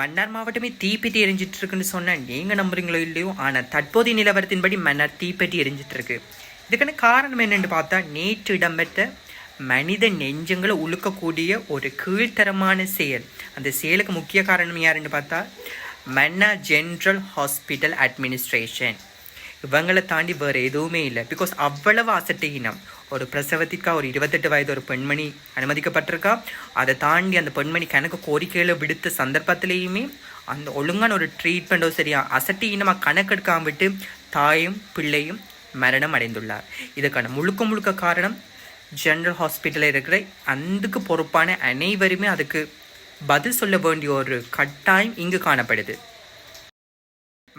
மன்னார் மாவட்டமே தீப்பெட்டி எரிஞ்சிட்டு இருக்குன்னு சொன்னால் நீங்க நம்புறீங்களோ இல்லையோ ஆனா தற்போதைய நிலவரத்தின்படி மன்னார் தீப்பெட்டி எரிஞ்சிட்டு இருக்கு இதுக்கான காரணம் என்னன்னு பார்த்தா நேற்று இடம்பெற்ற மனித நெஞ்சங்களை உழுக்கக்கூடிய ஒரு கீழ்த்தரமான செயல். அந்த செயலுக்கு முக்கிய காரணம் யாருன்னு பார்த்தா மன்னா ஜென்ரல் ஹாஸ்பிட்டல் அட்மினிஸ்ட்ரேஷன். இவங்களை தாண்டி வேறு எதுவுமே இல்லை. பிகாஸ் அவ்வளவு அசட்டையினம். ஒரு பிரசவத்திற்காக ஒரு இருபத்தெட்டு வயது ஒரு பெண்மணி அனுமதிக்கப்பட்டிருக்கா. அதை தாண்டி அந்த பெண்மணி கணக்கு கோரிக்கையில் விடுத்த சந்தர்ப்பத்திலேயுமே அந்த ஒழுங்கான ஒரு ட்ரீட்மெண்ட்டோ சரியா அசட்டி இனமாக கணக்கெடுக்காம விட்டு தாயும் பிள்ளையும் மரணம் அடைந்துள்ளார். இதுக்கான முழுக்க முழுக்க காரணம் ஜென்ரல் ஹாஸ்பிட்டலில் இருக்கிற அந்துக்கு பொறுப்பான அனைவருமே அதுக்கு பதில் சொல்ல வேண்டிய ஒரு கட்டாயம் இங்கு காணப்படுது.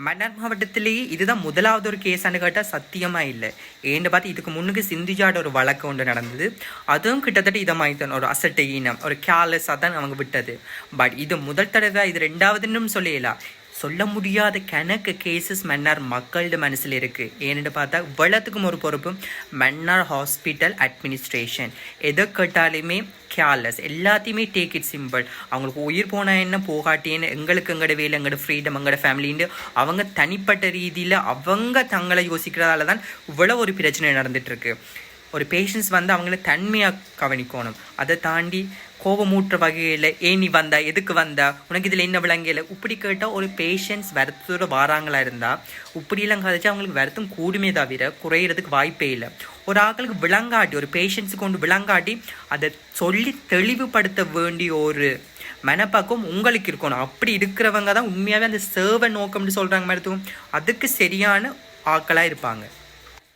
மன்னார் மாவட்டத்திலேயே இதுதான் முதலாவது ஒரு கேஸான்னு கேட்டால் சத்தியமாக இல்லை. ஏன்னு பார்த்து இதுக்கு முன்னுக்கு சிந்திஜாட ஒரு வழக்கு ஒன்று நடந்தது. அதுவும் கிட்டத்தட்ட இதை மாதிரி தான் ஒரு அசட்டை இனம் ஒரு கேர்லெஸ்ஸாக தான் அவங்க விட்டது. பட் இது முதல் தடவை இது ரெண்டாவதுன்னு சொல்லலாம் சொல்ல முடியாத கணக்கு கேசஸ் மன்னார் மக்களோட மனசில் இருக்குது ஏன்னு பார்த்தா இவ்வளோத்துக்கும் ஒரு பொறுப்பு மன்னார் ஹாஸ்பிட்டல் அட்மினிஸ்ட்ரேஷன் எதை கேட்டாலுமே கேர்லெஸ் எல்லாத்தையுமே டேக் இட் சிம்பிள் அவங்களுக்கு உயிர் போனால் என்ன போகாட்டின்னு எங்களுக்கு எங்களோட வேலை எங்களோட ஃப்ரீடம் எங்களோட ஃபேமிலின்னு அவங்க தனிப்பட்ட ரீதியில் அவங்க தங்களை யோசிக்கிறதால தான் இவ்வளோ ஒரு பிரச்சனை நடந்துகிட்ருக்கு ஒரு பேஷண்ட்ஸ் வந்து அவங்கள தன்மையாக கவனிக்கணும். அதை தாண்டி கோபமூட்டுற வகையில் ஏன் நீ வந்த எதுக்கு வந்த? உனக்கு இதில் என்ன விளங்கல இப்படி கேட்டால் ஒரு பேஷண்ட்ஸ் வருத்தத்தோட வாராங்களா இருந்தால் இப்படியெல்லாம் கதைச்சு அவங்களுக்கு வருத்தம் கூடுமே தவிர குறையிறதுக்கு வாய்ப்பே இல்லை. ஒரு ஆட்களுக்கு விளங்காட்டி ஒரு பேஷண்ட்ஸுக்கு கொண்டு விளங்காட்டி அதை சொல்லி தெளிவுபடுத்த வேண்டிய ஒரு மனப்பக்கம் உங்களுக்கு இருக்கணும். அப்படி இருக்கிறவங்க தான் உண்மையாகவே அந்த சேவை நோக்கம்னு சொல்கிறாங்க மருத்துவம். அதுக்கு சரியான ஆட்களாக இருப்பாங்க.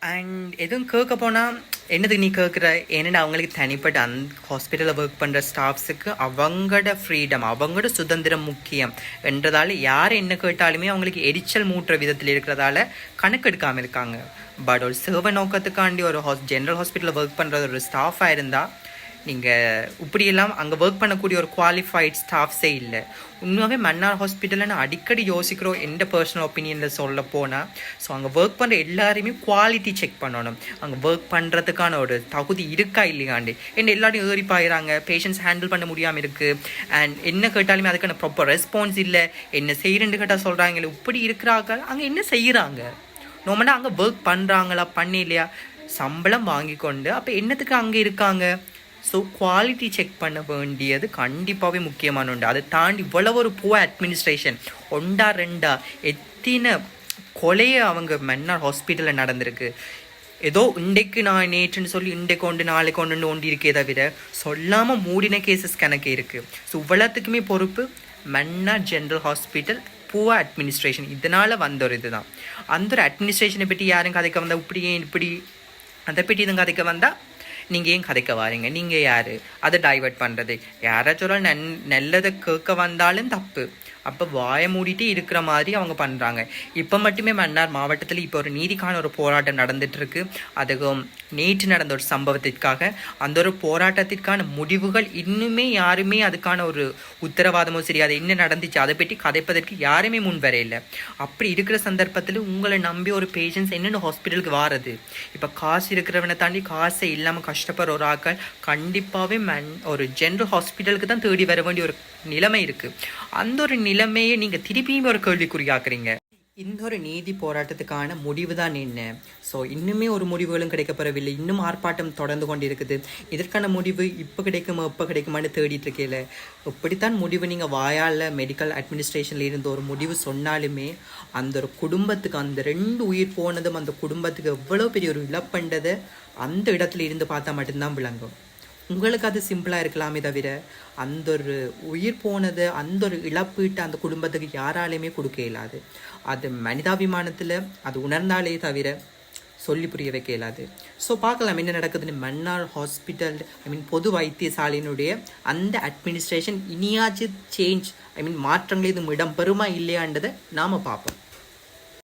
அண்ட் எதுவும் கேட்க போனால் என்னது நீ கேட்குற? ஏன்னா அவங்களுக்கு தனிப்பட்ட அந்த ஹாஸ்பிட்டலில் ஒர்க் பண்ணுற ஸ்டாஃப்ஸுக்கு அவங்களோட ஃப்ரீடம் அவங்களோட சுதந்திரம் முக்கியம். என்றதால யார் என்ன கேட்டாலுமே அவங்களுக்கு எரிச்சல் மூட்டுற விதத்தில் இருக்கிறதால கணக்கெடுக்காமல் இருக்காங்க. பட் ஒரு சேவை நோக்கத்துக்காண்டி ஒரு ஹாஸ் ஜென்ரல் ஹாஸ்பிட்டலில் ஒர்க் பண்ணுற ஒரு ஸ்டாஃபாக இருந்தால் நீங்கள் இப்படியெல்லாம் அங்கே ஒர்க் பண்ணக்கூடிய ஒரு குவாலிஃபைட் ஸ்டாஃப்ஸே இல்லை. உண்மையாகவே மன்னார் ஹாஸ்பிட்டலில் நான் அடிக்கடி யோசிக்கிறோம் எந்த பர்சனல் ஒப்பீனியனில் சொல்ல போனால் ஸோ அங்கே ஒர்க் பண்ணுற எல்லாரையுமே குவாலிட்டி செக் பண்ணணும். அங்கே ஒர்க் பண்ணுறதுக்கான ஒரு தகுதி இருக்கா இல்லையாண்டு? என்ன எல்லாரையும் ஏறி பாயிறாங்க பேஷண்ட்ஸ் ஹேண்டில் பண்ண முடியாமல் இருக்குது அண்ட் என்ன கேட்டாலுமே அதுக்கான ப்ராப்பர் ரெஸ்பான்ஸ் இல்லை. என்ன செய்கிறேன்னு கேட்டால் சொல்கிறாங்களே இப்படி இருக்கிறாங்க அங்கே என்ன செய்கிறாங்க நோமனா அங்கே ஒர்க் பண்ணுறாங்களா பண்ணலையா? சம்பளம் வாங்கி கொண்டு அப்போ என்னத்துக்கு அங்கே இருக்காங்க? ஸோ குவாலிட்டி செக் பண்ண வேண்டியது கண்டிப்பாகவே முக்கியமான உண்டு அதை தாண்டி இவ்வளவு ஒரு புவ அட்மினிஸ்ட்ரேஷன் ஒண்டா ரெண்டா எத்தின கொலையை அவங்க மன்னார் ஹாஸ்பிட்டலில் நடந்திருக்கு. ஏதோ இன்றைக்கு நான் நேற்றுன்னு சொல்லி இன்றைக்கு ஒன்று நாளைக்கு ஒன்று ஒண்டி இருக்கே தவிர சொல்லாமல் மூடின கேசஸ் கணக்கு இருக்குது ஸோ இவ்வளோத்துக்குமே பொறுப்பு மன்னார் ஜென்ரல் ஹாஸ்பிட்டல் பூவா அட்மினிஸ்ட்ரேஷன் இதனால் வந்த ஒரு இதுதான். அந்த ஒரு அட்மினிஸ்ட்ரேஷனை பற்றி யாரும் கதைக்க வந்தால் இப்படி ஏன் இப்படி? அதை பற்றி இதுங்க கதைக்க வந்தால் நீங்கள் ஏன் கதைக்க வாரீங்க? நீங்கள் யார்? அதை டைவர்ட் பண்ணுறது யாராச்சும் நன் நல்லதை கேட்க வந்தாலும் தப்பு. அப்போ வாயை மூடிட்டு இருக்கிற மாதிரி அவங்க பண்ணுறாங்க இப்போ மட்டுமே மன்னார் மாவட்டத்தில் இப்போ ஒரு நீதிக்கான ஒரு போராட்டம் நடந்துட்டுருக்கு. அதுவும் நேற்று நடந்த ஒரு சம்பவத்திற்காக. அந்த ஒரு போராட்டத்திற்கான முடிவுகள் இன்னுமே யாருமே அதுக்கான ஒரு உத்தரவாதமோ சரி அது என்ன நடந்துச்சு அதை பற்றி கதைப்பதற்கு யாருமே முன் வரையில அப்படி இருக்கிற சந்தர்ப்பத்தில் உங்களை நம்பி ஒரு பேஷண்ட்ஸ் என்னென்ன ஹாஸ்பிட்டலுக்கு வாரது? இப்போ காசு இருக்கிறவனை தாண்டி காசை இல்லாமல் கஷ்டப்படுற ஒரு ஆட்கள் கண்டிப்பாகவே மன் ஒரு ஜென்ரல் ஹாஸ்பிட்டலுக்கு தான் தேடி வர வேண்டிய ஒரு நிலைமை இருக்குது அந்த ஒரு நிலைமையை நீங்கள் திருப்பியும் ஒரு கேள்விக்குறியாக்குறீங்க. இந்த ஒரு நீதி போராட்டத்துக்கான முடிவு தான் என்ன? ஸோ இன்னுமே ஒரு முடிவுகளும் கிடைக்கப்பெறவில்லை இன்னும் ஆர்ப்பாட்டம் தொடர்ந்து கொண்டு இருக்குது இதற்கான முடிவு இப்போ கிடைக்குமா இப்போ கிடைக்குமான்னு தேடிட்டு இருக்கேல. இப்படித்தான் முடிவு நீங்கள் வாயால் மெடிக்கல் அட்மினிஸ்ட்ரேஷனில் இருந்து ஒரு முடிவு சொன்னாலுமே அந்த ஒரு குடும்பத்துக்கு அந்த ரெண்டு உயிர் போனதும் அந்த குடும்பத்துக்கு எவ்வளோ பெரிய ஒரு இழப்பண்டதை அந்த இடத்துல இருந்து பார்த்தா மட்டும்தான் விளங்கும். உங்களுக்கு அது சிம்பிளாக இருக்கலாமே தவிர அந்த ஒரு உயிர் போனது அந்த ஒரு இழப்பீட்டு அந்த குடும்பத்துக்கு யாராலையுமே கொடுக்க இயலாது. அது மனிதாபிமானத்தில் அது உணர்ந்தாலே தவிர சொல்லி புரிய வைக்க இயலாது. ஸோ பார்க்கலாம் என்ன நடக்குதுன்னு. மன்னார் ஹாஸ்பிட்டல் ஐ மீன் பொது வைத்தியசாலையினுடைய அந்த அட்மினிஸ்ட்ரேஷன் இனியாச்சும் சேஞ்ச் ஐ மீன் மாற்றங்கள் இது இடம்பெறுமா இல்லையான்றதை நாம் பார்ப்போம்.